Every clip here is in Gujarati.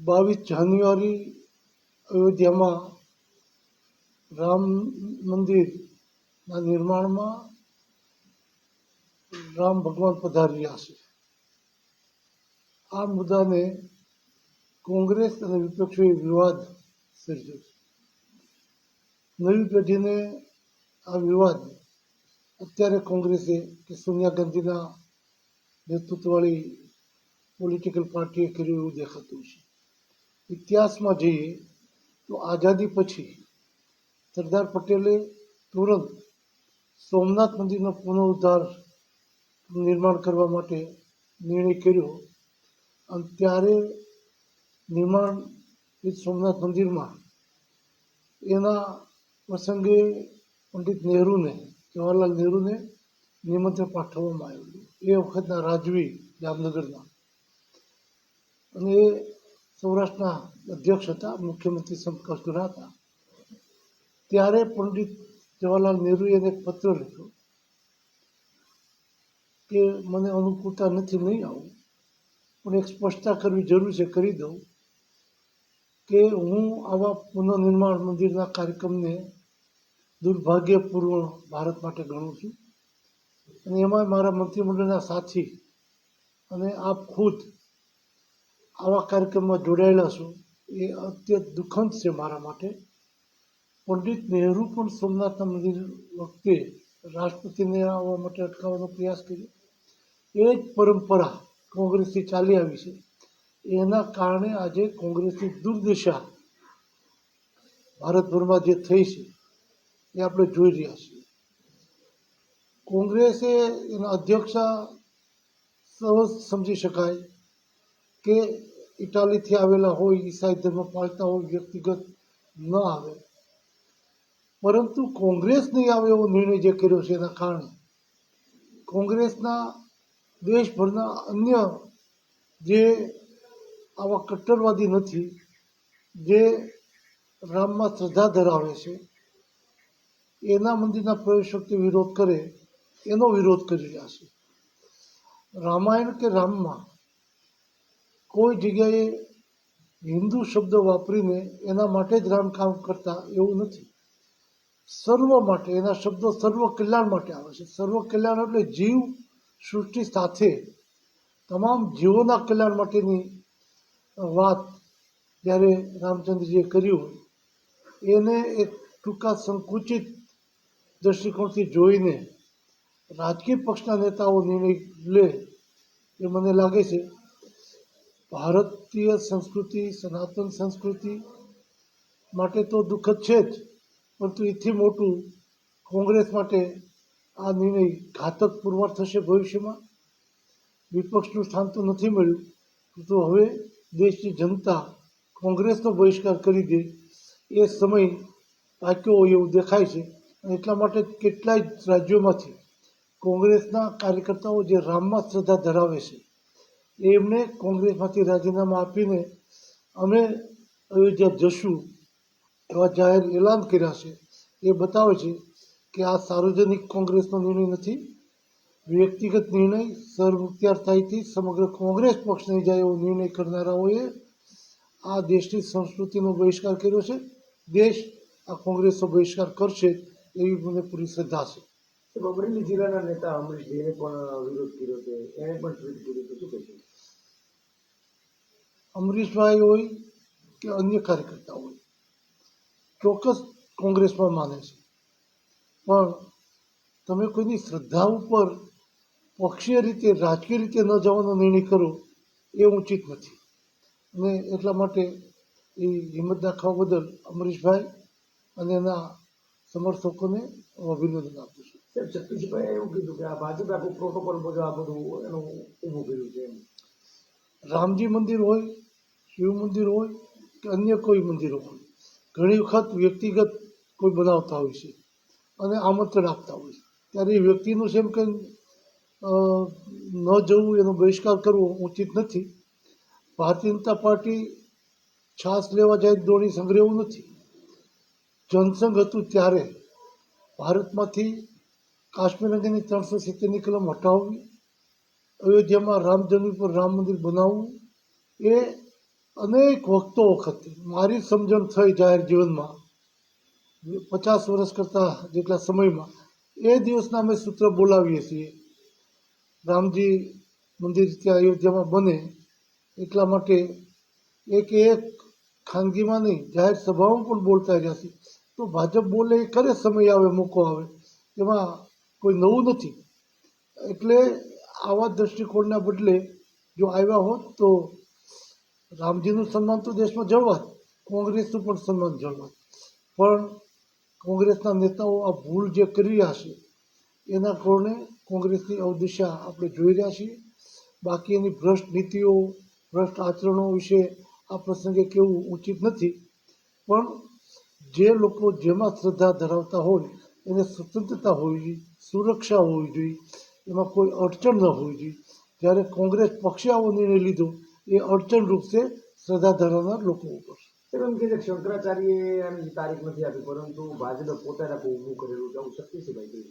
બાવીસ જાન્યુઆરી અયોધ્યામાં રામ મંદિરના નિર્માણમાં રામ ભગવાન પધારી રહ્યા છે. આ મુદ્દાને કોંગ્રેસ અને વિપક્ષોએ વિવાદ સર્જ્યો છે. નવી પેઢીને આ વિવાદ અત્યારે કોંગ્રેસે કે સોનિયા ગાંધીના નેતૃત્વવાળી પોલિટિકલ પાર્ટીએ કર્યું એવું દેખાતું છે. ઇતિહાસમાં જઈએ તો આઝાદી પછી સરદાર પટેલે તુરંત સોમનાથ મંદિરનો પુનરુદ્ધાર નિર્માણ કરવા માટે નિર્ણય કર્યો અને ત્યારે નિર્માણ સોમનાથ મંદિરમાં એના પ્રસંગે પંડિત નહેરુને, જવાહરલાલ નહેરુને નિમંત્રણ પાઠવવામાં આવેલું. એ વખતના રાજવી જામનગરના અને એ સૌરાષ્ટ્રના અધ્યક્ષ હતા, મુખ્યમંત્રી સંકલ્પના હતા. ત્યારે પંડિત જવાહરલાલ નહેરુએ એને પત્ર લખ્યો કે મને અનુકૂળતા નથી, નહીં આવું. પણ એક સ્પષ્ટતા કરવી જરૂર છે, કરી દઉં કે હું આવા પુનઃનિર્માણ મંદિરના કાર્યક્રમને દુર્ભાગ્યપૂર્ણ ભારત માટે ગણું છું. અને એમાં મારા મંત્રીમંડળના સાથી અને આપ ખુદ આવા કાર્યક્રમમાં જોડાયેલા છું. એ અત્યંત દુઃખદ છે મારા માટે. પંડિત નહેરુ પણ સોમનાથના મંદિર વખતે રાષ્ટ્રપતિને આવવા માટે અટકાવવાનો પ્રયાસ કર્યો. એ જ પરંપરા કોંગ્રેસથી ચાલી આવી છે. એના કારણે આજે કોંગ્રેસની દુર્દશા ભારતભરમાં જે થઈ છે, એ આપણે જોઈ રહ્યા છીએ. કોંગ્રેસે એના અધ્યક્ષા સહજ સમજી શકાય. કે ઇટાલીથી આવેલા હોય, ઈસાઈ ધર્મ પાળતા હોય, વ્યક્તિગત ન આવે. પરંતુ કોંગ્રેસ નહીં આવે એવો નિર્ણય જે કર્યો છે એના કારણે. કોંગ્રેસના દેશભરના અન્ય જે આવા કટ્ટરવાદી નથી, જે રામમાં શ્રદ્ધા ધરાવે છે, એના મંદિરના પ્રવેશ વખતે વિરોધ કરે, એનો વિરોધ કરી રહ્યા છે. રામાયણ કે રામમાં કોઈ જગ્યાએ હિન્દુ શબ્દ વાપરીને એના માટે જ રામકામ કરતા એવું નથી. સર્વ માટે, એના શબ્દો સર્વ કલ્યાણ માટે આવે છે. સર્વ કલ્યાણ એટલે જીવ સૃષ્ટિ સાથે તમામ જીવોના કલ્યાણ માટેની વાત જ્યારે રામચંદ્રજીએ કર્યું એને એક ટૂંકા સંકુચિત દૃષ્ટિકોણથી જોઈને રાજકીય પક્ષના નેતાઓ નિર્ણય લે એ મને લાગે છે ભારતીય સંસ્કૃતિ, સનાતન સંસ્કૃતિ માટે તો દુઃખદ છે જ, પરંતુ એથી મોટું કોંગ્રેસ માટે આ નિર્ણય ઘાતક પુરવાર થશે ભવિષ્યમાં. વિપક્ષનું સ્થાન તો નથી મળ્યું તો હવે દેશની જનતા કોંગ્રેસનો બહિષ્કાર કરી દે એ સમય પાક્યો હોય એવું દેખાય છે. એટલા માટે કેટલાય રાજ્યોમાંથી કોંગ્રેસના કાર્યકર્તાઓ જે રામમાં શ્રદ્ધા ધરાવે છે એમણે કોંગ્રેસમાંથી રાજીનામું આપીને અમે અયોધ્યા જશું, એવા જાહેર એલાન કર્યા છે. એ બતાવે છે કે આ સાર્વજનિક કોંગ્રેસનો નિર્ણય નથી. વ્યક્તિગત નિર્ણય સર્વમુખ્તારતાથી સમગ્ર કોંગ્રેસ પક્ષ નહીં જાય એવો નિર્ણય કરનારાઓએ આ દેશની સંસ્કૃતિનો બહિષ્કાર કર્યો છે. દેશ આ કોંગ્રેસનો બહિષ્કાર કરશે એવી મને પૂરી શ્રદ્ધા છે. અમરેલી જિલ્લાના નેતા અમરીશજીને પણ વિરોધ કર્યો છે. એણે પણ ટ્વીટ કર્યું હતું શું કહેશો અમરીશભાઈ હોય કે અન્ય કાર્યકર્તા હોય ચોક્કસ કોંગ્રેસમાં માને છે. પણ તમે કોઈની શ્રદ્ધા ઉપર પક્ષીય રીતે રાજકીય રીતે ન જવાનો નિર્ણય કરો એ ઉચિત નથી. અને એટલા માટે એ હિંમત દાખવા બદલ અમરીશભાઈ અને એના સમર્થકોને હું અભિનંદન આપું છું. સાહેબ એવું કીધું કે આ ભાજપ આખું પ્રોટોકોલ બધું આ બધું એનું ઊભું કર્યું છે રામજી મંદિર હોય શિવ મંદિર હોય કે અન્ય કોઈ મંદિરો હોય. ઘણી વખત વ્યક્તિગત કોઈ બનાવતા હોય છે અને આમંત્રણ આપતા હોય છે. ત્યારે એ વ્યક્તિનું છે એમ કે ન જવું, એનો બહિષ્કાર કરવો ઉચિત નથી. ભારતીય જનતા પાર્ટી છાસ લેવા જાય દોડી સંગ્રહવું નથી. જનસંઘ હતું ત્યારે ભારતમાંથી કાશ્મીર અંગેની ત્રણસો સિત્તેરની કલમ હટાવવી, અયોધ્યામાં રામ જન્મ પર રામ મંદિર બનાવવું એ અનેક વખતો વખતે મારી સમજણ થઈ જાહેર જીવનમાં પચાસ વર્ષ કરતાં જેટલા સમયમાં એ દિવસના અમે સૂત્ર બોલાવીએ છીએ. રામજી મંદિર ત્યાં અયોધ્યામાં બને એટલા માટે એક એક ખાનગીમાં નહીં, જાહેર સભાઓમાં પણ બોલતા રહ્યા છે તો ભાજપ બોલે એ કરે સમય આવે, મોકો આવે, એમાં કોઈ નવું નથી. એટલે આવા દ્રષ્ટિકોણના બદલે જો આવ્યા હોત તો રામજીનું સન્માન તો દેશમાં જળવાત કોંગ્રેસનું પણ સન્માન જળવાત પણ કોંગ્રેસના નેતાઓ આ ભૂલ જે કરી રહ્યા છે, એના કારણે કોંગ્રેસની અવદિશા આપણે જોઈ રહ્યા છીએ. બાકી એની ભ્રષ્ટ નીતિઓ, ભ્રષ્ટ આચરણો વિશે આ પ્રસંગે કેવું ઉચિત નથી. પણ જે લોકો જેમાં શ્રદ્ધા ધરાવતા હોય, એને સ્વતંત્રતા હોવી જોઈએ, સુરક્ષા હોવી જોઈએ, એમાં કોઈ અડચણ ન હોવી જોઈએ. જ્યારે કોંગ્રેસ પક્ષે આવો નિર્ણય લીધો એ અડચણરૂપ છે શ્રદ્ધા ધરાવનાર લોકો ઉપર. એમ કે છે શંકરાચાર્ય આની તારીખ નથી આપી પરંતુ ભાજપે પોતાના કોઈ ઊભું કરેલું છે. આવું શક્ય છે ભાઈ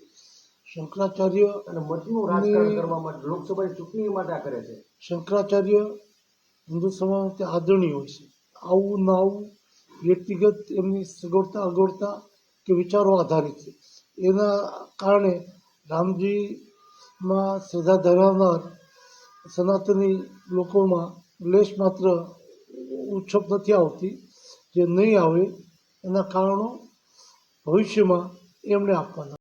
શંકરાચાર્ય અને મતનું રાજકારણ કરવા માટે લોકસભાની ચૂંટણી માટે આ કરે છે. શંકરાચાર્ય હિન્દુ સમાજ માટે આદરણીય હોય છે. આવું ના આવું વ્યક્તિગત એમની સગવડતા અગવડતા કે વિચારો આધારિત છે. એના કારણે રામજીમાં શ્રદ્ધા ધરાવનાર સનાતની લોકોમાં લેશ માત્ર ઉછપ નથી આવતી જે નહીં આવે એના કારણો ભવિષ્યમાં એમણે આપવાના.